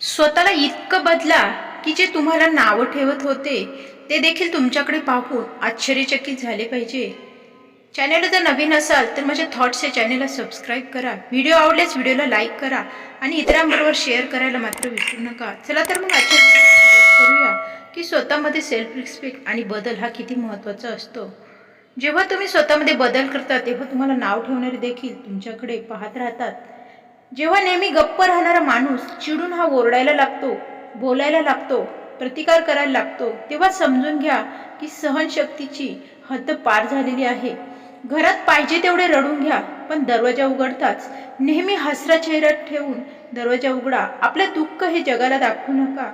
स्वतःला इतकं बदला की जे तुम्हाला नावं ठेवत होते ते देखील तुमच्याकडे पाहून आश्चर्यचकित झाले पाहिजे. चॅनल जर नवीन असाल तर माझ्या थॉट्स या चॅनलला सबस्क्राईब करा. व्हिडिओ आवडल्यास व्हिडिओला लाईक करा आणि इतरांबरोबर शेअर करायला मात्र विसरू नका. चला तर मग आजच्या करूया की स्वतःमध्ये सेल्फ रिस्पेक्ट आणि बदल हा किती महत्त्वाचा असतो. जेव्हा तुम्ही स्वतःमध्ये बदल करता तेव्हा तुम्हाला नाव ठेवणारे देखील तुमच्याकडे पाहत राहतात. जेव्हा नेहमी गप्प राहणारा माणूस चिडून हा ओरडायला लागतो बोलायला लागतो प्रतिकार करायला लागतो तेव्हा समजून घ्या की सहनशक्तीची हद्द पार झालेली आहे. घरात पाहिजे तेवढे रडून घ्या पण दरवाजा उघडताच. नेहमी हसरा चेहरा ठेवून दरवाजा उघडा. आपलं दुःख हे जगाला दाखवू नका.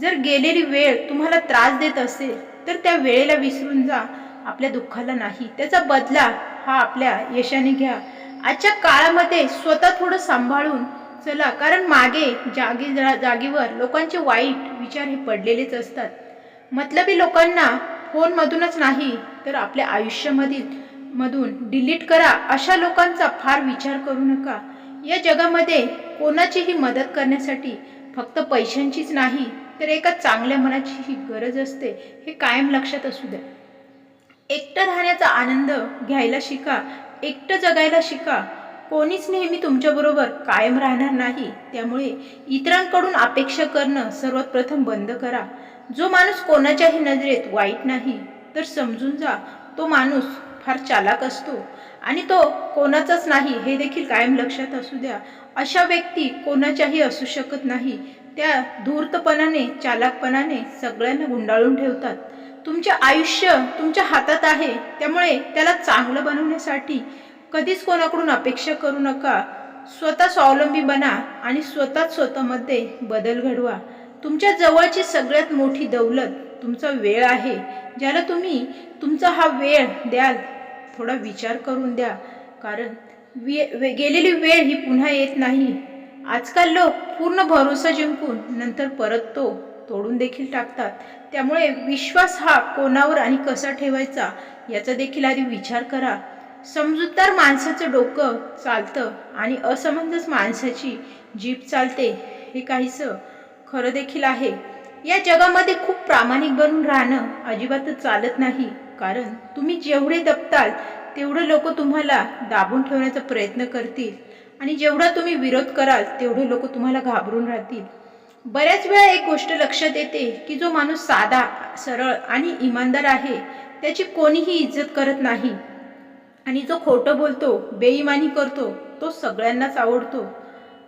जर गेलेली वेळ तुम्हाला त्रास देत असेल तर त्या वेळेला विसरून जा. आपल्या दुःखाला नाही. त्याचा बदला हा आपल्या यशाने घ्या. आजच्या काळामध्ये स्वतः थोडं सांभाळून चला कारण मागे जागी जागेवर लोकांचे वाईट विचार हे पडलेलेच असतात. मतलबी लोकांना फोनमधूनच नाही तर आपल्या आयुष्यामधील मधून डिलीट करा अशा लोकांचा फार विचार करू नका. या जगामध्ये कोणाचीही मदत करण्यासाठी फक्त पैशांचीच नाही तर एका चांगल्या मनाचीही गरज असते हे कायम लक्षात असू द्या. एकटं राहण्याचा आनंद घ्यायला शिका एकटं जगायला शिका. कोणीच नेहमी तुमच्याबरोबर कायम राहणार नाही. त्यामुळे इतरांकडून अपेक्षा करणं सर्वात प्रथम बंद करा. जो माणूस कोणाच्याही नजरेत वाईट नाही तर समजून जा तो माणूस फार चालाक असतो. आणि तो कोणाचाच नाही हे देखील कायम लक्षात असू द्या. अशा व्यक्ती कोणाच्याही असू शकत नाही. त्या धूर्तपणाने चालाकपणाने सगळ्यांना गुंडाळून ठेवतात. तुमचे आयुष्य तुमच्या हातात आहे. त्यामुळे त्याला चांगलं बनवण्यासाठी कधीच कोणाकडून अपेक्षा करू नका. स्वतः स्वावलंबी बना आणि स्वतःच स्वतःमध्ये बदल घडवा. तुमच्या जवळची सगळ्यात मोठी दौलत तुमचा वेळ आहे. ज्याला तुम्ही तुमचा हा वेळ द्याल थोडा विचार करून द्या. कारण वे वे- गेलेली वेळ ही पुन्हा येत नाही. आजकाल लोक पूर्ण भरोसा जिंकून नंतर परत तो तोडून देखील टाकतात. त्यामुळे विश्वास हा कोणावर आणि कसा ठेवायचा याचा देखील आधी विचार करा. समजूतदार माणसाचं डोकं चालतं आणि असमंजस माणसाची जीभ चालते हे काहीसं खरं देखील आहे. या जगामध्ये खूप प्रामाणिक बनून राहणं अजिबातच चालत नाही. कारण तुम्ही जेवढे दबताल तेवढं लोक तुम्हाला दाबून ठेवण्याचा प्रयत्न करतील. आणि जेवढा तुम्ही विरोध कराल तेवढे लोक तुम्हाला घाबरून राहतील. बऱ्याच वेळा एक गोष्ट लक्षात येते की जो माणूस साधा सरळ आणि इमानदार आहे त्याची कोणीही इज्जत करत नाही. आणि जो खोटं बोलतो बेईमानी करतो तो सगळ्यांनाच आवडतो.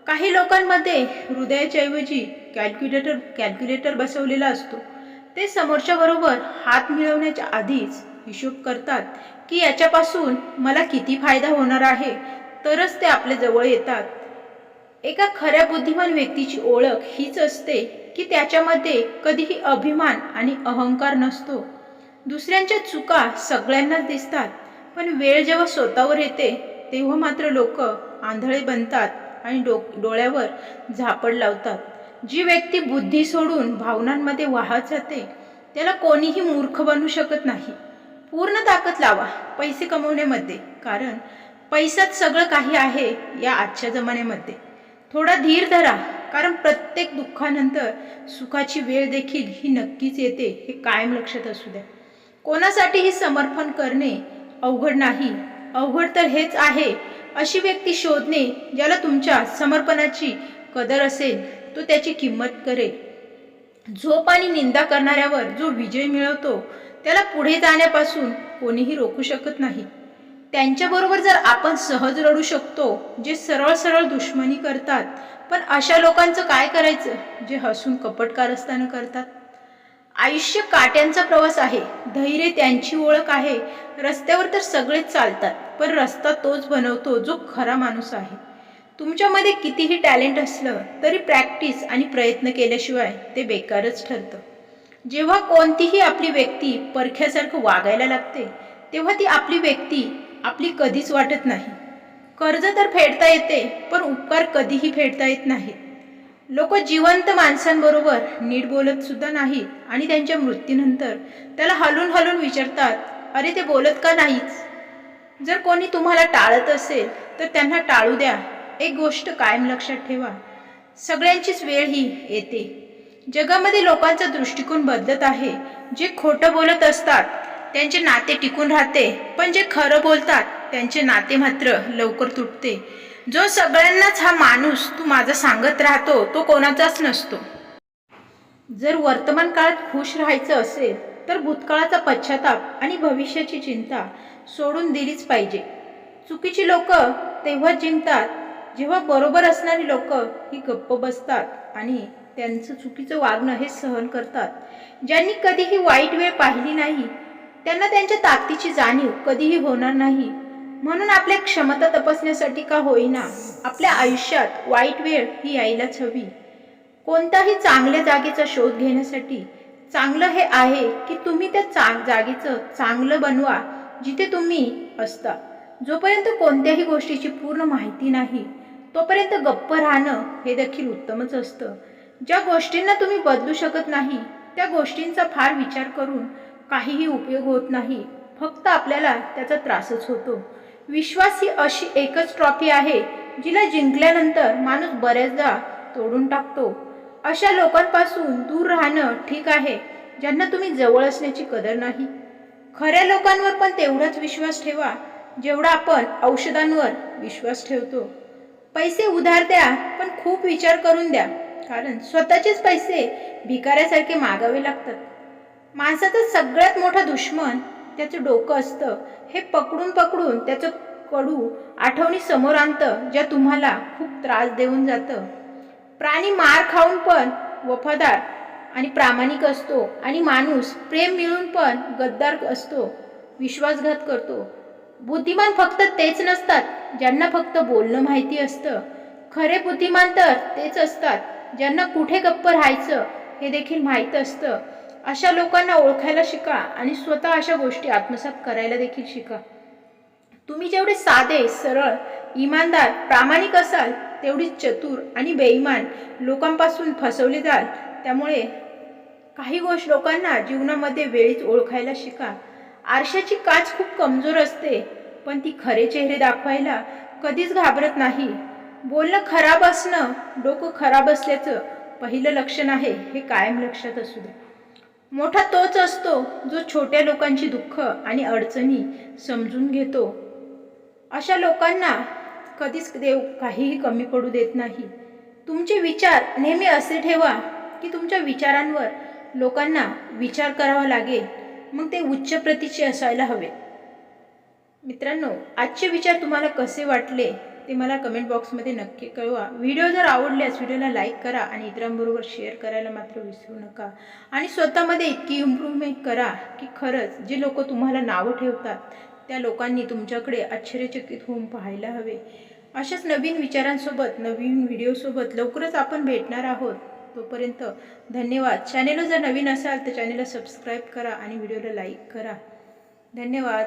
काही लोकांमध्ये हृदयाच्याऐवजी कॅल्क्युलेटर कॅल्क्युलेटर बसवलेला असतो. ते समोरच्याबरोबर हात मिळवण्याच्या आधीच हिशोब करतात की याच्यापासून मला किती फायदा होणार आहे तरच ते आपल्या जवळ येतात. एका खऱ्या बुद्धिमान व्यक्तीची ओळख हीच असते की त्याच्यामध्ये कधीही अभिमान आणि अहंकार नसतो. दुसऱ्यांच्या चुका सगळ्यांनाच दिसतात पण वेळ जेव्हा स्वतःवर येते तेव्हा मात्र लोक आंधळे बनतात आणि डो डोळ्यावर झापड लावतात. जी व्यक्ती बुद्धी सोडून भावनांमध्ये वाहत जाते त्याला कोणीही मूर्ख बनू शकत नाही. पूर्ण ताकद लावा पैसे कमवण्यामध्ये कारण पैशात सगळं काही आहे या आजच्या जमान्यामध्ये. थोडा धीर धरा कारण प्रत्येक दुःखानंतर सुखाची वेळ देखील ही नक्कीच येते हे कायम लक्षात असू द्या. कोणासाठीही समर्पण करणे अवघड नाही अवघड तर हेच आहे अशी व्यक्ती शोधणे ज्याला तुमच्या समर्पणाची कदर असेल तो त्याची किंमत करेल झोप आणि निंदा करणाऱ्यावर जो विजय मिळवतो त्याला पुढे जाण्यापासून कोणीही रोखू शकत नाही. त्यांच्याबरोबर जर आपण सहज रडू शकतो जे सरळ सरळ दुश्मनी करतात पण अशा लोकांचं काय करायचं? जे हसून कपटकार असताना करतात? आयुष्य काट्यांचा प्रवास आहे. धैर्य त्यांची ओळख आहे. रस्त्यावर तर सगळेच चालतात पण रस्ता तोच बनवतो जो खरा माणूस आहे. तुमच्यामध्ये कितीही टॅलेंट असलं तरी प्रॅक्टिस आणि प्रयत्न केल्याशिवाय ते बेकारच ठरतं. जेव्हा कोणतीही आपली व्यक्ती परख्यासारखं वागायला लागते तेव्हा ती आपली व्यक्ती आपली कधीच वाटत नाही. कर्ज तर फेडता येते पण उपकार कधीही फेडता येत नाहीत लोक जिवंत माणसांबरोबर नीट बोलत सुद्धा नाहीत आणि त्यांच्या मृत्यूनंतर त्याला हलून हलून विचारतात अरे ते बोलत का नाहीच जर कोणी तुम्हाला टाळत असेल तर त्यांना टाळू द्या. एक गोष्ट कायम लक्षात ठेवा. सगळ्यांचीच वेळ ही येते. जगामध्ये लोकांचा दृष्टिकोन बदलत आहे. जे खोटं बोलत असतात त्यांचे नाते टिकून राहते पण जे खरं बोलतात त्यांचे नाते मात्र लवकर तुटते. जो सगळ्यांनाच हा माणूस तू माझा सांगत राहतो तो कोणाचाच नसतो. जर वर्तमान काळात खुश राहायचं असेल तर भूतकाळाचा पश्चाताप आणि भविष्याची चिंता सोडून दिलीच पाहिजे. चुकीची लोक तेव्हा जिंकतात जेव्हा बरोबर असणारी लोक ही गप्प बसतात आणि त्यांचं चुकीचं वागणं हे सहन करतात. ज्यांनी कधीही वाईट वेळ पाहिली नाही त्यांना त्यांच्या ताकदीची जाणीव कधीही होणार नाही. म्हणून आपल्या क्षमता तपासण्यासाठी का होईना आपल्या आयुष्यात वाईट वेळ ही यायलाच हवी. कोणत्याही चांगल्या जागेचा शोध घेण्यासाठी चांगलं हे आहे की तुम्ही त्या चांग जागेचं चांगलं बनवा जिथे तुम्ही असता. जोपर्यंत कोणत्याही गोष्टीची पूर्ण माहिती नाही तोपर्यंत गप्प राहणं हे देखील उत्तमच असतं. ज्या गोष्टींना तुम्ही बदलू शकत नाही त्या गोष्टींचा फार विचार करून काहीही उपयोग होत नाही. फक्त आपल्याला त्याचा त्रासच होतो. विश्वास ही अशी एकच ट्रॉफी आहे जिला जिंकल्यानंतर माणूस बऱ्याचदा तोडून टाकतो. अशा लोकांपासून दूर राहणं ठीक आहे ज्यांना तुम्ही जवळ असण्याची कदर नाही. खऱ्या लोकांवर पण तेवढाच विश्वास ठेवा जेवढा आपण औषधांवर विश्वास ठेवतो. पैसे उधार द्या पण खूप विचार करून द्या कारण स्वतःचेच पैसे भिकाऱ्यासारखे मागावे लागतात. माणसाचं सगळ्यात मोठा दुश्मन त्याचं डोकं असतं. हे पकडून पकडून त्याचं कडू आठवणी समोर आणतं ज्या तुम्हाला खूप त्रास देऊन जातं. प्राणी मार खाऊन पण वफादार आणि प्रामाणिक असतो आणि माणूस प्रेम मिळून पण गद्दार असतो विश्वासघात करतो. बुद्धिमान फक्त तेच नसतात ज्यांना फक्त बोलणं माहिती असतं. खरे बुद्धिमान तर तेच असतात ज्यांना कुठे गप्प राहायचं हे देखील माहीत असतं. अशा लोकांना ओळखायला शिका आणि स्वतः अशा गोष्टी आत्मसात करायला देखील शिका. तुम्ही जेवढे साधे सरळ इमानदार प्रामाणिक असाल तेवढीच चतुर आणि बेईमान लोकांपासून फसवले जाल. त्यामुळे काही गोष्ट लोकांना जीवनामध्ये वेळीच ओळखायला शिका. आरशाची काच खूप कमजोर असते पण ती खरे चेहरे दाखवायला कधीच घाबरत नाही. बोलणं खराब असणं डोकं खराब असल्याचं पहिलं लक्षण आहे हे कायम लक्षात असू दे. मोठा तोच असतो जो छोट्या लोकांची दुःख आणि अडचणी समजून घेतो. अशा लोकांना कधीच देव काहीही कमी पडू देत नाही. तुमचे विचार नेहमी असे ठेवा की तुमच्या विचारांवर लोकांना विचार करावा लागेल. मग ते उच्च प्रतीचे असायला हवे. मित्रांनो आजचे विचार तुम्हाला कसे वाटले? ते मला कमेंट बॉक्समध्ये नक्की कळवा. व्हिडिओ जर आवडल्यास व्हिडिओला लाईक करा आणि इतरांबरोबर शेअर करायला मात्र विसरू नका. आणि स्वतःमध्ये इतकी इम्प्रूव्हमेंट करा की खरंच जे लोक तुम्हाला नावं ठेवतात त्या लोकांनी तुमच्याकडे आश्चर्यचकित होऊन पाहायला हवे. अशाच नवीन विचारांसोबत नवीन व्हिडिओसोबत लवकरच आपण भेटणार आहोत. तोपर्यंत धन्यवाद. चॅनेलवर जर नवीन असाल तर चॅनेलला सबस्क्राईब करा आणि व्हिडिओला लाईक करा. धन्यवाद.